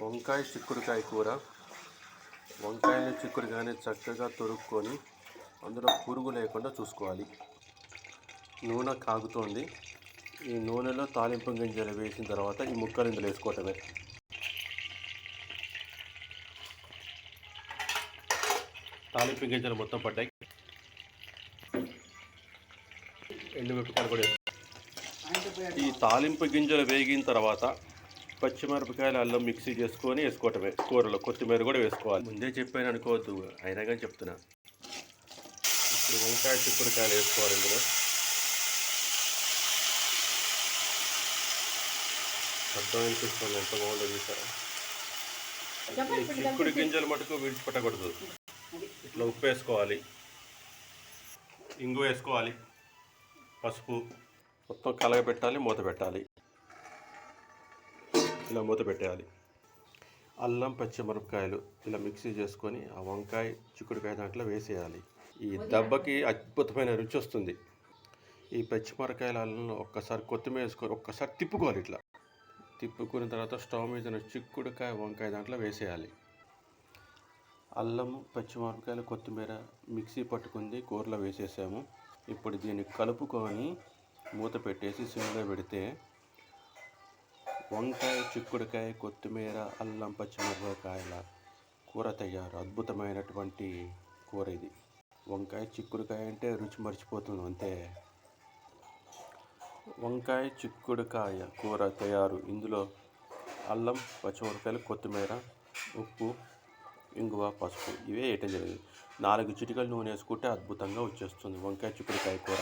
వంకాయ చిక్కుడుకాయ కూర. వంకాయని చిక్కుడుకాయని చక్కగా తొరుక్కొని అందులో పురుగు లేకుండా చూసుకోవాలి. నూనె కాగుతోంది. ఈ నూనెలో తాలింపు గింజలు వేసిన తర్వాత ఈ ముక్కలు ఇందులో వేసుకోవటమే. తాలింపు గింజలు మొత్తం పడ్డాయి. ఎండుమిరపకాయలు కూడా ఈ తాలింపు గింజలు వేగిన తర్వాత పచ్చిమిరపకాయలు అల్లం మిక్సీ చేసుకొని వేసుకోవటమే. కూరలో కొత్తిమీర కూడా వేసుకోవాలి. ముందే చెప్పాను అనుకోవద్దు అయినా కానీ చెప్తున్నా. ఇప్పుడు వంకాయ చిక్కుడుకాయలు వేసుకోవాలి ఇందులో. శబ్దం వినిపిస్తుంది ఎంత బాగుందో చూసారా? ఈ చిక్కుడు గింజలు మటుకు విడిచిపెట్టకూడదు. ఇట్లా ఉప్పు వేసుకోవాలి. ఇంగు వేసుకోవాలి. పసుపు. మొత్తం కలగబెట్టాలి మూత పెట్టాలి. ఇలా మూత పెట్టేయాలి. అల్లం పచ్చిమిరపకాయలు ఇలా మిక్సీ చేసుకొని ఆ వంకాయ చిక్కుడుకాయ దాంట్లో వేసేయాలి. ఈ దెబ్బకి అద్భుతమైన రుచి వస్తుంది. ఈ పచ్చిమిరకాయల అల్లంలో ఒక్కసారి కొత్తిమీర వేసుకొని ఒక్కసారి తిప్పుకోవాలి ఇట్లా. తిప్పుకున్న తర్వాత స్టవ్ మీద చిక్కుడుకాయ వంకాయ దాంట్లో వేసేయాలి. అల్లం పచ్చిమిరపకాయలు కొత్తిమీర మిక్సీ పట్టుకుంది కూరలో వేసేసాము. ఇప్పుడు దీన్ని కలుపుకొని మూత పెట్టేసి సిమ్లో పెడితే వంకాయ చిక్కుడుకాయ కొత్తిమీర అల్లం పచ్చిమిరపకాయల కూర తయారు. అద్భుతమైనటువంటి కూర ఇది. వంకాయ చిక్కుడుకాయ అంటే రుచి మర్చిపోతుంది అంతే. వంకాయ చిక్కుడుకాయ కూర తయారు. ఇందులో అల్లం పచ్చిమిరపకాయలు కొత్తిమీర ఉప్పు ఇంగువ పసుపు. ఇవే వేయటం జరిగింది. నాలుగు చిటికలు నూనె వేసుకుంటే అద్భుతంగా వచ్చేస్తుంది వంకాయ చిక్కుడుకాయ కూర.